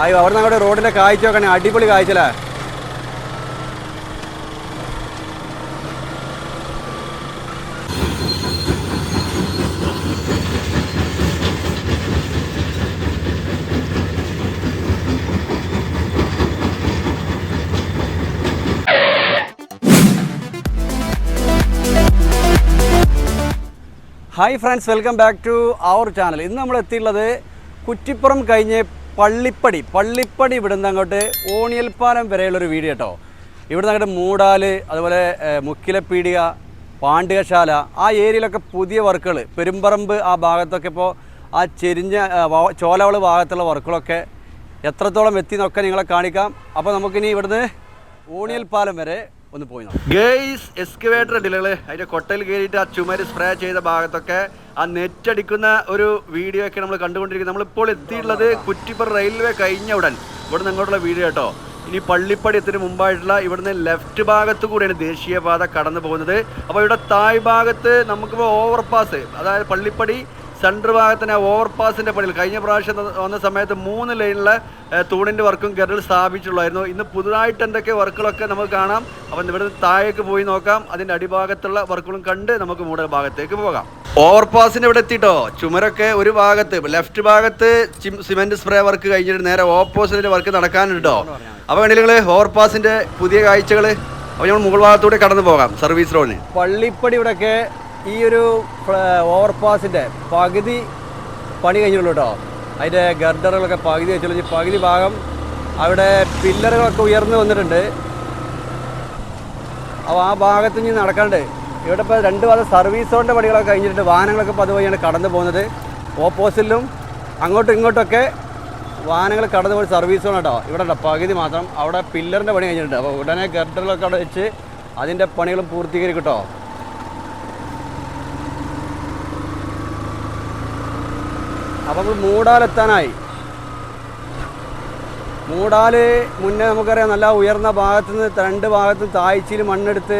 അയ്യോ അവിടെ നിന്ന് അങ്ങോട്ട് കാഴ്ച നോക്കണേ അടിപൊളി കാഴ്ചല്ലേ hi friends welcome back to our channel ഇന്ന് നമ്മൾ എത്തിയുള്ളത് കുറ്റിപ്പുറം കഴിഞ്ഞ് പള്ളിപ്പടി പള്ളിപ്പടി ഇവിടുന്ന് അങ്ങോട്ട് ഓണിയൽപ്പാലം വരെയുള്ളൊരു വീഡിയോ കേട്ടോ. ഇവിടുന്ന് അങ്ങോട്ട് മൂടാൽ അതുപോലെ മുക്കിലപ്പീടിക പാണ്ഡ്യശാല ആ ഏരിയയിലൊക്കെ പുതിയ വർക്കുകൾ പെരുമ്പറമ്പ് ആ ഭാഗത്തൊക്കെ ഇപ്പോൾ ആ ചെരിഞ്ഞ ചോലവൾ ഭാഗത്തുള്ള വർക്കുകളൊക്കെ എത്രത്തോളം എത്തി എന്നൊക്കെ നിങ്ങളെ കാണിക്കാം. അപ്പോൾ നമുക്കിനി ഇവിടുന്ന് ഓണിയൽപ്പാലം വരെ ഒന്ന് പോയി ഗേയ്സ് എക്സ്കവേറ്റർ ഉണ്ടല്ലേ അതിന്റെ കൊട്ടയിൽ കയറിയിട്ട് ആ ചുമര് സ്പ്രേ ചെയ്ത ഭാഗത്തൊക്കെ ആ നെറ്റ് അടിക്കുന്ന ഒരു വീഡിയോ ഒക്കെ നമ്മൾ കണ്ടുകൊണ്ടിരിക്കുന്നത് നമ്മളിപ്പോൾ എത്തിയിട്ടുള്ളത് കുറ്റിപ്പർ റെയിൽവേ കഴിഞ്ഞ ഉടൻ. ഇവിടുന്ന് ഇങ്ങോട്ടുള്ള വീഡിയോ കേട്ടോ. ഇനി പള്ളിപ്പടി എത്തിന് മുമ്പായിട്ടുള്ള ഇവിടുന്ന് ലെഫ്റ്റ് ഭാഗത്ത് കൂടിയാണ് ദേശീയപാത കടന്നു പോകുന്നത്. അപ്പോൾ ഇവിടെ തായ് ഭാഗത്ത് നമുക്കിപ്പോൾ ഓവർപാസ് അതായത് പള്ളിപ്പടി സെൻട്രൽ ഭാഗത്തിന് ഓവർപാസിന്റെ പണിയിൽ കഴിഞ്ഞ പ്രാവശ്യം വന്ന സമയത്ത് മൂന്ന് ലൈനിലെ തൂണിന്റെ വർക്കും ഗർഡിൽ സ്ഥാപിച്ചുള്ളായിരുന്നു ഇന്ന് പുതുതായിട്ട് എന്തൊക്കെ വർക്കുകളൊക്കെ നമുക്ക് കാണാം. അപ്പം ഇവിടെ താഴേക്ക് പോയി നോക്കാം. അതിന്റെ അടിഭാഗത്തുള്ള വർക്കുകളും കണ്ട് നമുക്ക് മൂടൽ ഭാഗത്തേക്ക് പോകാം. ഓവർപാസിന്റെ ഇവിടെ എത്തിയിട്ടോ? ചുമരൊക്കെ ഒരു ഭാഗത്ത് ലെഫ്റ്റ് ഭാഗത്ത് സിമെന്റ് സ്പ്രേ വർക്ക് കഴിഞ്ഞിട്ട് നേരെ ഓപ്പോസിറ്റിന്റെ വർക്ക് നടക്കാനുണ്ടോ? അപ്പോൾ വേണ്ടി ഓവർപാസിന്റെ പുതിയ കാഴ്ചകൾ അപ്പോൾ നമ്മൾ മുകൾ ഭാഗത്തൂടെ കടന്നു പോകാം സർവീസ് റോഡിന്. പള്ളിപ്പടി ഇവിടെയൊക്കെ ഈ ഒരു ഓവർപാസിന്റെ പകുതി പണി കഴിഞ്ഞുള്ളൂ കേട്ടോ. അതിന്റെ ഗർഡറുകളൊക്കെ പകുതി വെച്ചുള്ളൂ. പകുതി ഭാഗം അവിടെ പില്ലറുകളൊക്കെ ഉയർന്നു വന്നിട്ടുണ്ട്. അപ്പോൾ ആ ഭാഗത്ത് ഇനി നടക്കാണ്ട് ഇവിടെ ഇപ്പോൾ രണ്ട് ഭാഗം സർവീസ് റോഡിന്റെ പണികളൊക്കെ കഴിഞ്ഞിട്ടുണ്ട്. വാഹനങ്ങളൊക്കെ ഇപ്പോൾ അതുവഴിയാണ് കടന്നു പോകുന്നത്. ഓപ്പോസിറ്റിലും അങ്ങോട്ടും ഇങ്ങോട്ടൊക്കെ വാഹനങ്ങൾ കടന്നു പോയി സർവീസ് റോഡ് കേട്ടോ. ഇവിടെ ഉണ്ടോ? പകുതി മാത്രം. അവിടെ പില്ലറിന്റെ പണി കഴിഞ്ഞിട്ടുണ്ട്. അപ്പോൾ ഉടനെ ഗർഡറുകളൊക്കെ അവിടെ വെച്ച് അതിന്റെ പണികളും പൂർത്തീകരിക്കും കേട്ടോ. അപ്പോൾ നമ്മൾ മൂടാലെത്താനായി. മൂടാൽ മുന്നേ നമുക്കറിയാം നല്ല ഉയർന്ന ഭാഗത്തു നിന്ന് രണ്ട് ഭാഗത്ത് താഴ്ചയിൽ മണ്ണെടുത്ത്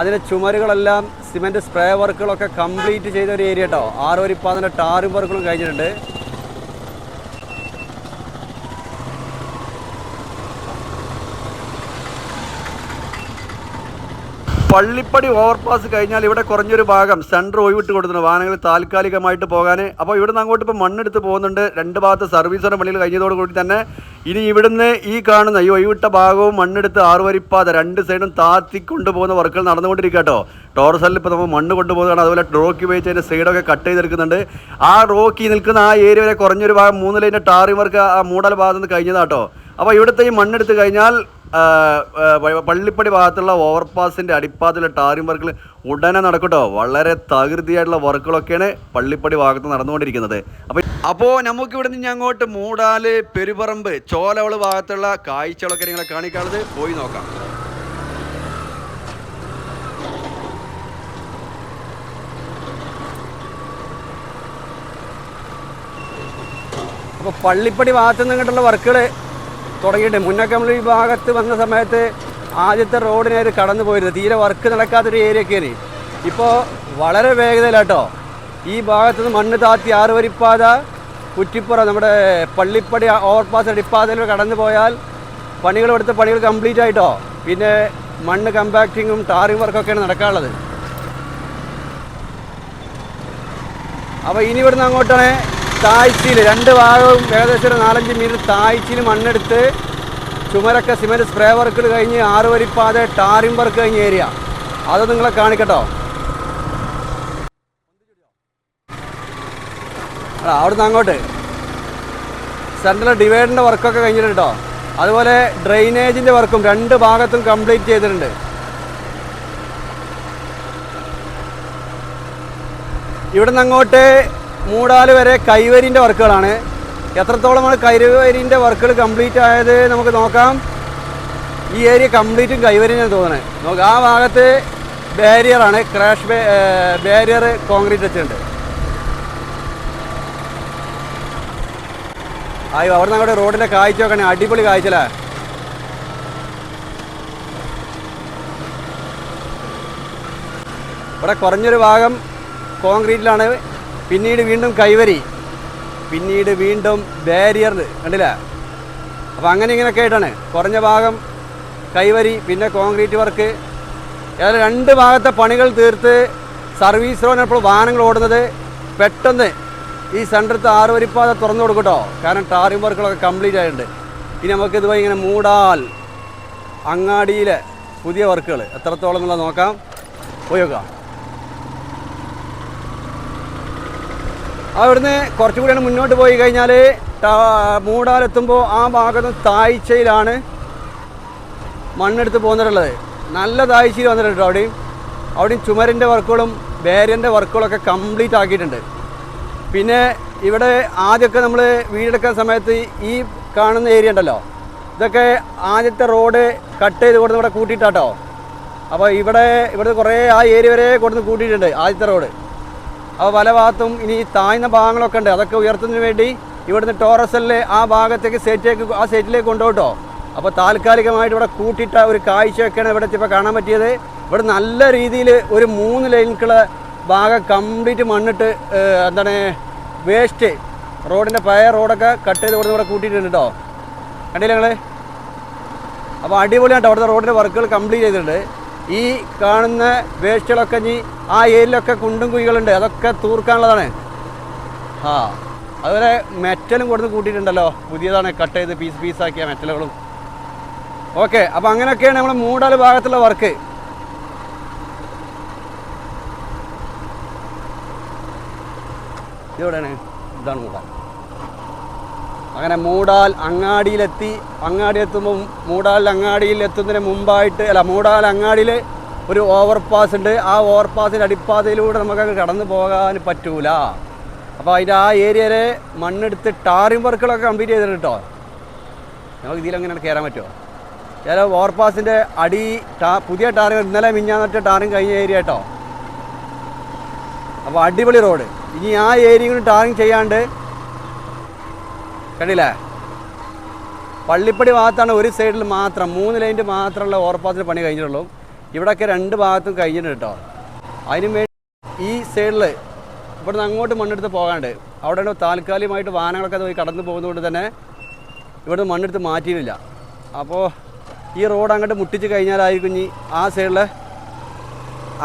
അതിന്റെ ചുമരുകളെല്ലാം സിമെന്റ് സ്പ്രേ വർക്കുകളൊക്കെ കംപ്ലീറ്റ് ചെയ്ത ഒരു ഏരിയ കേട്ടോ ആറോരിപ്പാതിന്റെ ടാറിംഗ് വർക്കുകളും കഴിഞ്ഞിട്ടുണ്ട്. പള്ളിപ്പടി ഓവർപാസ് കഴിഞ്ഞാൽ ഇവിടെ കുറഞ്ഞൊരു ഭാഗം സെന്റർ ഒഴിവിട്ട് കൊടുക്കുന്നു വാഹനങ്ങൾ താൽക്കാലികമായിട്ട് പോകാൻ അപ്പോൾ ഇവിടുന്ന് അങ്ങോട്ട് ഇപ്പോൾ മണ്ണെടുത്ത് പോകുന്നുണ്ട്. രണ്ട് ഭാഗത്ത് സർവീസിന്റെ പള്ളിയിൽ കഴിഞ്ഞതോട് കൂടി തന്നെ ഇനി ഇവിടുന്ന് ഈ കാണുന്ന ഈ ഒഴിവിട്ട ഭാഗവും മണ്ണെടുത്ത് ആറുവരിപ്പാത രണ്ട് സൈഡും താത്തിക്കൊണ്ട് പോകുന്ന വർക്കുകൾ നടന്നുകൊണ്ടിരിക്കുക കേട്ടോ. ടോറസലിൽ ഇപ്പോൾ നമ്മൾ മണ്ണ് കൊണ്ടുപോകുന്നതാണ്. അതുപോലെ റോക്കി ഉപയോഗിച്ച് അതിന്റെ സൈഡൊക്കെ കട്ട് ചെയ്തെടുക്കുന്നുണ്ട് ആ റോക്കി നിൽക്കുന്ന ആ ഏരിയ വരെ കുറഞ്ഞൊരു ഭാഗം മൂന്ന് ലൈന്റെ വർക്ക് ആ മൂടൽ ഭാഗത്ത് നിന്ന് കഴിഞ്ഞതാട്ടോ അപ്പോൾ ഇവിടുത്തെ ഈ മണ്ണെടുത്ത് കഴിഞ്ഞാൽ പള്ളിപ്പടി ഭാഗത്തുള്ള ഓവർപാസിന്റെ അടിപ്പാത്തിലെ ടാറിംഗ് വർക്കിൽ ഉടനെ നടക്കട്ടോ. വളരെ തകൃതിയായിട്ടുള്ള വർക്കുകളൊക്കെയാണ് പള്ളിപ്പടി ഭാഗത്ത് നടന്നുകൊണ്ടിരിക്കുന്നത്. അപ്പോൾ അപ്പോൾ നമുക്ക് ഇവിടെ നിന്ന് അങ്ങോട്ട് മൂടാൽ പെരുപറമ്പ് ചോലവൾ ഭാഗത്തുള്ള കാഴ്ചകളൊക്കെ നിങ്ങളെ കാണിക്കാനുള്ളത് പോയി നോക്കാം. അപ്പോൾ പള്ളിപ്പടി ഭാഗത്ത് നിന്നിട്ടുള്ള വർക്കുകൾ തുടങ്ങിയിട്ട് മുന്നൊക്കെ നമ്മൾ ഈ ഭാഗത്ത് വന്ന സമയത്ത് ആദ്യത്തെ റോഡിനായിട്ട് കടന്നു പോയിരുന്നു തീരെ വർക്ക് നടക്കാത്തൊരു ഏരിയ ഏരിയയൊക്കെയാണ്. ഇപ്പോൾ വളരെ വേഗതയിലാട്ടോ. ഈ ഭാഗത്ത് നിന്ന് മണ്ണ് താത്തി ആറുവരിപ്പാത കുറ്റിപ്പുറ നമ്മുടെ പള്ളിപ്പടി ഓവർപാസ് അടിപ്പാതയിൽ കടന്നു പോയാൽ പണികൾ എടുത്ത പണികൾ കംപ്ലീറ്റ് ആയിട്ടോ. പിന്നെ മണ്ണ് കമ്പാക്റ്റിങ്ങും ടാറിംഗ് വർക്കൊക്കെയാണ് നടക്കാനുള്ളത്. അപ്പോൾ ഇനി ഇവിടുന്ന് അങ്ങോട്ടാണ് താഴ്ചയിൽ രണ്ട് ഭാഗവും ഏകദേശം ഒരു നാലഞ്ച് മീറ്റർ താഴ്ചയിൽ മണ്ണെടുത്ത് ചുമരൊക്കെ സിമെന്റ് സ്പ്രേ വർക്കുകൾ കഴിഞ്ഞ് ആറ് വരിപ്പാതെ ടാറിംഗ് വർക്ക് കഴിഞ്ഞ ഏരിയ. അത് നിങ്ങളെ കാണിക്കട്ടോ. അവിടുന്ന് അങ്ങോട്ട്. സെൻട്രൽ ഡിവൈഡറിന്റെ വർക്കൊക്കെ കഴിഞ്ഞിട്ടുണ്ട്? കേട്ടോ അതുപോലെ ഡ്രെയിനേജിന്റെ വർക്കും രണ്ട് ഭാഗത്തും കംപ്ലീറ്റ് ചെയ്തിട്ടുണ്ട്. ഇവിടുന്ന് അങ്ങോട്ട് മൂടാൽ വരെ കൈവരിന്റെ വർക്കുകളാണ്. എത്രത്തോളമാണ് കൈവരിന്റെ വർക്കുകൾ കംപ്ലീറ്റ് ആയത് നമുക്ക് നോക്കാം. ഈ ഏരിയ കംപ്ലീറ്റും കൈവരിഞ്ഞാണ് തോന്നണേ. നോക്കാം ആ ഭാഗത്ത് ബാരിയറാണ് ക്രാഷ് ബാരിയർ കോൺക്രീറ്റ് വെച്ചിട്ടുണ്ട്. അയ്യോ അവിടെ അങ്ങോട്ട് റോഡിന്റെ കാഴ്ച നോക്കണേ. അടിപൊളി കാഴ്ചലാ ഇവിടെ കുറഞ്ഞൊരു ഭാഗം കോൺക്രീറ്റിലാണ് പിന്നീട് വീണ്ടും കൈവരി. പിന്നീട് വീണ്ടും ബാരിയർ കണ്ടില്ല? അപ്പോൾ അങ്ങനെ ഇങ്ങനെയൊക്കെ ആയിട്ടാണ്. കുറഞ്ഞ ഭാഗം കൈവരി പിന്നെ കോൺക്രീറ്റ് വർക്ക് ഏതായാലും രണ്ട് ഭാഗത്തെ പണികൾ തീർത്ത് സർവീസ് റോഡിന് വാഹനങ്ങൾ ഓടുന്നത്. പെട്ടെന്ന് ഈ സെന്ററത്തെ ആറ് വരിപ്പാത തുറന്നു കൊടുക്കട്ടോ കാരണം ടാറിംഗ് വർക്കുകളൊക്കെ കംപ്ലീറ്റ് ആയിട്ടുണ്ട്. ഇനി നമുക്ക് ഇതുപോലെ ഇങ്ങനെ മൂടാൽ അങ്ങാടിയിലെ പുതിയ വർക്കുകൾ എത്രത്തോളം എന്നുള്ളത് നോക്കാം. പോയി നോക്കാം. അവിടുന്ന് കുറച്ചും കൂടിയാണ് മുന്നോട്ട് പോയി കഴിഞ്ഞാൽ മൂടാലെത്തുമ്പോൾ ആ ഭാഗത്ത് താഴ്ചയിലാണ് മണ്ണെടുത്ത് പോകുന്നിട്ടുള്ളത് നല്ല താഴ്ചയിൽ വന്നിട്ടുണ്ട് അവിടെയും അവിടെയും ചുമരിന്റെ വർക്കുകളും ബാരിയന്റെ വർക്കുകളൊക്കെ കംപ്ലീറ്റ് ആക്കിയിട്ടുണ്ട്. പിന്നെ ഇവിടെ ആദ്യമൊക്കെ നമ്മൾ വീടെടുക്കുന്ന സമയത്ത് ഈ കാണുന്ന ഏരിയ ഉണ്ടല്ലോ. ഇതൊക്കെ ആദ്യത്തെ റോഡ് കട്ട് ചെയ്ത് കൊടുത്ത് ഇവിടെ കൂട്ടിയിട്ടാട്ടോ. അപ്പോൾ ഇവിടെ ഇവിടെ കുറേ ആ ഏരിയ വരെ കൊടുത്ത് കൂട്ടിയിട്ടുണ്ട് ആദ്യത്തെ റോഡ്. അപ്പോൾ പല ഭാഗത്തും ഇനി താഴ്ന്ന ഭാഗങ്ങളൊക്കെ ഉണ്ട്. അതൊക്കെ ഉയർത്തുന്നതിന് വേണ്ടി ഇവിടുന്ന് ടോറസലിലെ ആ ഭാഗത്തേക്ക് സെറ്റിലേക്ക് ആ സെറ്റിലേക്ക് കൊണ്ടുപോട്ടോ അപ്പോൾ താൽക്കാലികമായിട്ട് ഇവിടെ കൂട്ടിയിട്ട ഒരു കാഴ്ചയൊക്കെയാണ് ഇവിടെ ഇപ്പോൾ കാണാൻ പറ്റിയത്. ഇവിടെ നല്ല രീതിയിൽ ഒരു മൂന്ന് ലൈനുക്കുള്ള ഭാഗം കംപ്ലീറ്റ് മണ്ണിട്ട് എന്താണ് വേസ്റ്റ് റോഡിന്റെ പഴയ റോഡൊക്കെ കട്ട് ചെയ്ത് കൊടുത്ത് ഇവിടെ കൂട്ടിയിട്ടുണ്ട് കേട്ടോ കണ്ടില്ല ഞങ്ങൾ അപ്പോൾ അടിപൊളിയായിട്ട് അവിടുത്തെ റോഡിന്റെ വർക്കുകൾ കംപ്ലീറ്റ് ചെയ്തിട്ടുണ്ട്. ഈ കാണുന്ന വേസ്റ്റുകളൊക്കെ ഇനി ആ ഏരിയയിലൊക്കെ കുണ്ടും കുഴികളുണ്ട്. അതൊക്കെ തൂർക്കാനുള്ളതാണ്. ആ അതുപോലെ മെറ്റലും കൊടുത്ത് കൂട്ടിയിട്ടുണ്ടല്ലോ. പുതിയതാണ് കട്ട് ചെയ്ത് പീസ് പീസാക്കിയ മെറ്റലുകളും. ഓക്കെ അപ്പോൾ അങ്ങനെയൊക്കെയാണ് നമ്മൾ മൂടാൽ ഭാഗത്തുള്ള വർക്ക്. ഇതെവിടെയാണ്? ഇതാണ് മൂടാൽ അങ്ങനെ മൂടാൽ അങ്ങാടിയിലെത്തി അങ്ങാടി എത്തുമ്പോൾ മൂടാൽ അങ്ങാടിയിൽ എത്തുന്നതിന് മുമ്പായിട്ട് അല്ല മൂടാൽ അങ്ങാടിയിൽ ഒരു ഓവർ പാസ് ഉണ്ട്. ആ ഓവർ പാസിന്റെ അടിപ്പാതയിലൂടെ നമുക്ക് കടന്നു പോകാൻ പറ്റൂല. അപ്പോൾ അതിന്റെ ആ ഏരിയയിലെ മണ്ണെടുത്ത് ടാറിംഗ് വർക്കുകളൊക്കെ കംപ്ലീറ്റ് ചെയ്തിട്ടുണ്ട് കേട്ടോ. നമുക്ക് ഇതിലങ്ങനെ കയറാൻ പറ്റുമോ ചില ഓവർ പാസിന്റെ അടി ടാ പുതിയ ടാറിങ് ഇന്നലെ മിഞ്ഞാന്നിട്ട് ടാറിംഗ് കഴിഞ്ഞ ഏരിയ കേട്ടോ അപ്പോൾ അടിപൊളി റോഡ്. ഇനി ആ ഏരിയ ടാറിങ് ചെയ്യാണ്ട് കണ്ടില്ലേ? പള്ളിപ്പടി ഭാഗത്താണ് ഒരു സൈഡിൽ മാത്രം മൂന്ന് ലൈന്റെ മാത്രമുള്ള ഓർപ്പാത്തിന് പണി കഴിഞ്ഞിട്ടുള്ളൂ. ഇവിടെയൊക്കെ രണ്ട് ഭാഗത്തും കഴിഞ്ഞിട്ടുണ്ട് കേട്ടോ. അതിനും വേണ്ടി ഈ സൈഡിൽ ഇവിടുന്ന് അങ്ങോട്ട് മണ്ണെടുത്ത് പോകാണ്ട് അവിടെ താൽക്കാലികമായിട്ട് വാഹനങ്ങളൊക്കെ പോയി കടന്നു പോകുന്നതുകൊണ്ട് തന്നെ ഇവിടുന്ന് മണ്ണെടുത്ത് മാറ്റിയിട്ടില്ല. അപ്പോൾ ഈ റോഡ് അങ്ങോട്ട് മുട്ടിച്ച് കഴിഞ്ഞാലായിരിക്കും ഇനി ആ സൈഡിൽ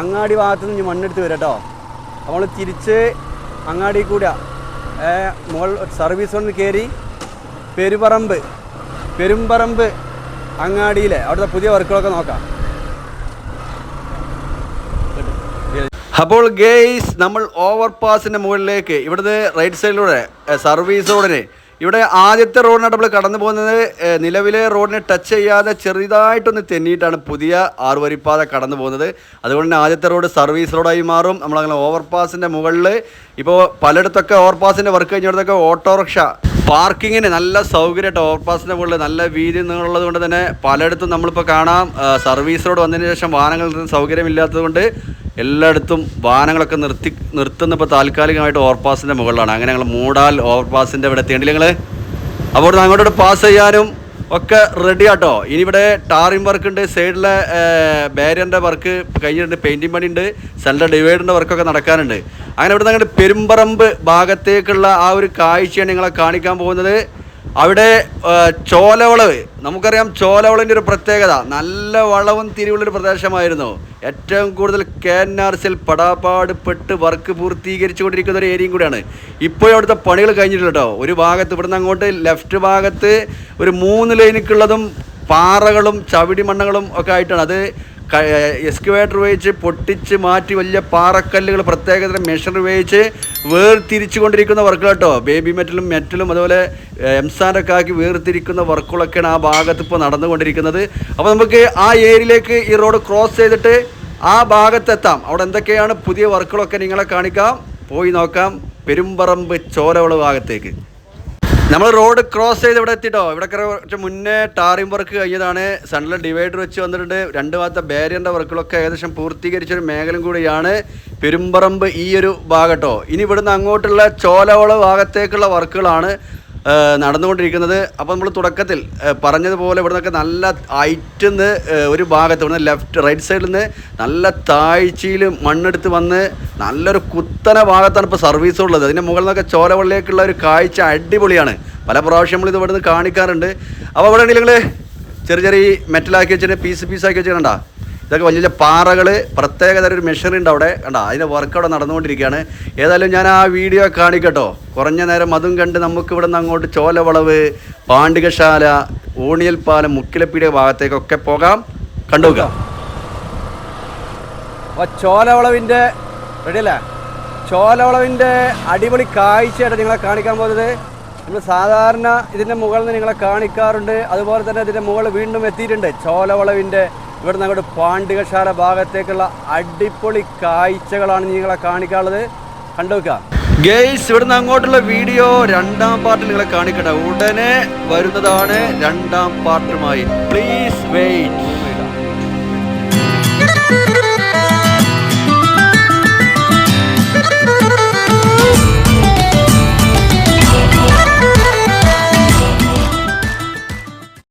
അങ്ങാടി ഭാഗത്ത് നിന്ന് മണ്ണെടുത്ത് വരാം കേട്ടോ. നമ്മൾ തിരിച്ച് അങ്ങാടി കൂടെ മുകൾ സർവീസ് വന്ന് കയറി പെരുപറമ്പ് പെരുമ്പറമ്പ് അങ്ങാടിയിലെ അവിടുത്തെ പുതിയ വർക്കുകളൊക്കെ നോക്കാം. അപ്പോൾ ഗെയ്സ് നമ്മൾ ഓവർ പാസിന്റെ മുകളിലേക്ക് ഇവിടുത്തെ റൈറ്റ് സൈഡിലൂടെ സർവീസ് റോഡിന് ഇവിടെ ആദ്യത്തെ റോഡിനാണ് നമ്മൾ കടന്നു പോകുന്നത് നിലവിലെ റോഡിനെ ടച്ച് ചെയ്യാതെ ചെറുതായിട്ടൊന്ന് തെന്നിയിട്ടാണ് പുതിയ ആറുവരിപ്പാത കടന്നു പോകുന്നത്. അതുകൊണ്ട് തന്നെ ആദ്യത്തെ റോഡ് സർവീസ് റോഡായി മാറും. നമ്മളങ്ങനെ ഓവർപാസിന്റെ മുകളിൽ ഇപ്പോൾ പലയിടത്തൊക്കെ ഓവർപാസിന്റെ വർക്ക് കഴിഞ്ഞിടത്തൊക്കെ ഓട്ടോറിക്ഷ പാർക്കിങ്ങിന് നല്ല സൗകര്യമായിട്ട് ഓവർപാസിന്റെ മുകളിൽ നല്ല വീതി എന്നുള്ളത് കൊണ്ട് തന്നെ പലയിടത്തും നമ്മളിപ്പോൾ കാണാം. സർവീസ് റോഡ് വന്നതിന് ശേഷം വാഹനങ്ങൾക്ക് സൗകര്യമില്ലാത്തത് കൊണ്ട് എല്ലായിടത്തും വാഹനങ്ങളൊക്കെ നിർത്തി നിർത്തുന്ന ഇപ്പോൾ താൽക്കാലികമായിട്ട് ഓവർപാസിന്റെ മുകളിലാണ്. അങ്ങനെ ഞങ്ങൾ മൂടാൽ ഓവർപാസിന്റെ ഇവിടെ എത്തിയുണ്ട് നിങ്ങൾ അപ്പോൾ അങ്ങോട്ട് പാസ് ചെയ്യാനും ഒക്കെ റെഡി ആട്ടോ. ഇനി ഇവിടെ ടാറിംഗ് വർക്ക് ഉണ്ട് സൈഡിലെ ബാരിയറിന്റെ വർക്ക് കഴിഞ്ഞിട്ടുണ്ട് പെയിന്റിങ് പണി ഉണ്ട് സെൻട്രൽ ഡിവൈഡറിന്റെ വർക്കൊക്കെ നടക്കാനുണ്ട്. അങ്ങനെ ഇവിടെ അങ്ങോട്ട് പെരുമ്പറമ്പ് ഭാഗത്തേക്കുള്ള ആ ഒരു കാഴ്ചയാണ് നിങ്ങളെ കാണിക്കാൻ പോകുന്നത്. അവിടെ ചോലവളവ് നമുക്കറിയാം ചോലവളവിന്റെ ഒരു പ്രത്യേകത. നല്ല വളവും തിരിവുള്ളൊരു പ്രദേശമായിരുന്നു. ഏറ്റവും കൂടുതൽ കെ എൻ ആർ സിൽ പടാപ്പാട് പെട്ട് വർക്ക് പൂർത്തീകരിച്ചുകൊണ്ടിരിക്കുന്ന ഒരു ഏരിയയും കൂടിയാണ്. ഇപ്പോഴും അവിടുത്തെ പണികൾ കഴിഞ്ഞിട്ടില്ല കേട്ടോ ഒരു ഭാഗത്ത് ഇവിടുന്ന് അങ്ങോട്ട് ലെഫ്റ്റ് ഭാഗത്ത് ഒരു മൂന്ന് ലൈനിക്കുള്ളതും പാറകളും ചവിടി മണ്ണുകളും ഒക്കെ ആയിട്ടാണ്. അത് എക്സ്കവേറ്റർ ഉപയോഗിച്ച് പൊട്ടിച്ച് മാറ്റി വലിയ പാറക്കല്ലുകൾ പ്രത്യേകതരം മെഷർ ഉപയോഗിച്ച് വേർതിരിച്ചു കൊണ്ടിരിക്കുന്ന വർക്കുകൾ കേട്ടോ. ബേബി മെറ്റലും മെറ്റലും അതുപോലെ എംസാൻഡൊക്കെ ആക്കി വേർതിരിക്കുന്ന വർക്കുകളൊക്കെയാണ് ആ ഭാഗത്ത് ഇപ്പോൾ നടന്നുകൊണ്ടിരിക്കുന്നത്. അപ്പോൾ നമുക്ക് ആ ഏരിയയിലേക്ക് ഈ റോഡ് ക്രോസ് ചെയ്തിട്ട് ആ ഭാഗത്തെത്താം അവിടെ എന്തൊക്കെയാണ് പുതിയ വർക്കുകളൊക്കെ നിങ്ങളെ കാണിക്കാം. പോയി നോക്കാം. പെരുമ്പറമ്പ് ചോരവള ഭാഗത്തേക്ക്. നമ്മൾ റോഡ് ക്രോസ് ചെയ്ത് ഇവിടെ എത്തിട്ടോ. ഇവിടെ കുറച്ച് മുന്നേ ടാറിംഗ് വർക്ക് കഴിഞ്ഞതാണ്. സെൻട്രൽ ഡിവൈഡർ വെച്ച് വന്നിട്ടുണ്ട്. രണ്ട് ഭാഗത്തെ ബാരിയറിന്റെ വർക്കുകളൊക്കെ ഏകദേശം പൂർത്തീകരിച്ചൊരു മേഖല കൂടിയാണ്. പെരുമ്പറമ്പ് ഈ ഒരു ഭാഗട്ടോ. ഇനി ഇവിടുന്ന് അങ്ങോട്ടുള്ള ചോലവള ഭാഗത്തേക്കുള്ള വർക്കുകളാണ് നടന്നുകൊണ്ടിരിക്കുന്നത്. അപ്പോൾ നമ്മൾ തുടക്കത്തിൽ പറഞ്ഞതുപോലെ ഇവിടെ നിന്നൊക്കെ നല്ല ഹൈറ്റിൽ നിന്ന് ഒരു ഭാഗത്ത് ഇവിടെ ലെഫ്റ്റ് റൈറ്റ് സൈഡിൽ നിന്ന് നല്ല താഴ്ചയിൽ മണ്ണെടുത്ത് വന്ന് നല്ലൊരു കുത്തന ഭാഗത്താണ് ഇപ്പോൾ സർവീസ് ഉള്ളത്. അതിന്റെ മുകളിൽ നിന്നൊക്കെ ചോലവള്ളിലേക്കുള്ള ഒരു കാഴ്ച അടിപൊളിയാണ്. പല പ്രാവശ്യം നമ്മൾ ഇത് ഇവിടുന്ന് കാണിക്കാറുണ്ട്. അപ്പോൾ ഉണ്ടെങ്കിൽ നിങ്ങൾ ചെറിയ ചെറിയ മെറ്റലാക്കി വെച്ചിട്ട് പീസ് പീസാക്കി വെച്ചിട്ടുണ്ടാ? ഇതൊക്കെ വലിയ പാറകൾ പ്രത്യേകതര ഒരു മെഷീൻ ഉണ്ട് അവിടെ. കണ്ടോ അതിന്റെ വർക്ക് അവിടെ നടന്നുകൊണ്ടിരിക്കുകയാണ്. ഏതായാലും ഞാൻ ആ വീഡിയോ കാണിക്കട്ടോ. കുറഞ്ഞ നേരം അതും കണ്ട് നമുക്ക് ഇവിടെ നിന്ന് അങ്ങോട്ട് ചോലവളവ് പാണ്ഡികശാല ഊണിയൽപ്പാലം മുക്കിലപ്പീടിയ ഭാഗത്തേക്കൊക്കെ പോകാം. കണ്ടുവെക്കാം അപ്പോൾ ചോലവളവിന്റെ റെഡിയല്ലേ ചോലവളവിന്റെ അടിപൊളി കാഴ്ചയായിട്ട് നിങ്ങളെ കാണിക്കാൻ പോകുന്നത്. നമ്മൾ സാധാരണ ഇതിന്റെ മുകളിൽ നിന്ന് നിങ്ങളെ കാണിക്കാറുണ്ട്. അതുപോലെ തന്നെ ഇതിന്റെ മുകളിൽ വീണ്ടും എത്തിയിട്ടുണ്ട്. ചോലവളവിന്റെ ഇവിടെ അങ്ങോട്ട് പാണ്ഡികശാല ഭാഗത്തേക്കുള്ള അടിപൊളി കാഴ്ചകളാണ് നിങ്ങളെ കാണിക്കാനുള്ളത്. കണ്ടുവെക്കുക ഗെയ്സ് ഇവിടുന്ന് അങ്ങോട്ടുള്ള വീഡിയോ രണ്ടാം പാർട്ടിൽ നിങ്ങളെ കാണിക്കട്ടെ ഉടനെ വരുന്നതാണ് രണ്ടാം പാർട്ടുമായി പ്ലീസ് വെയിറ്റ്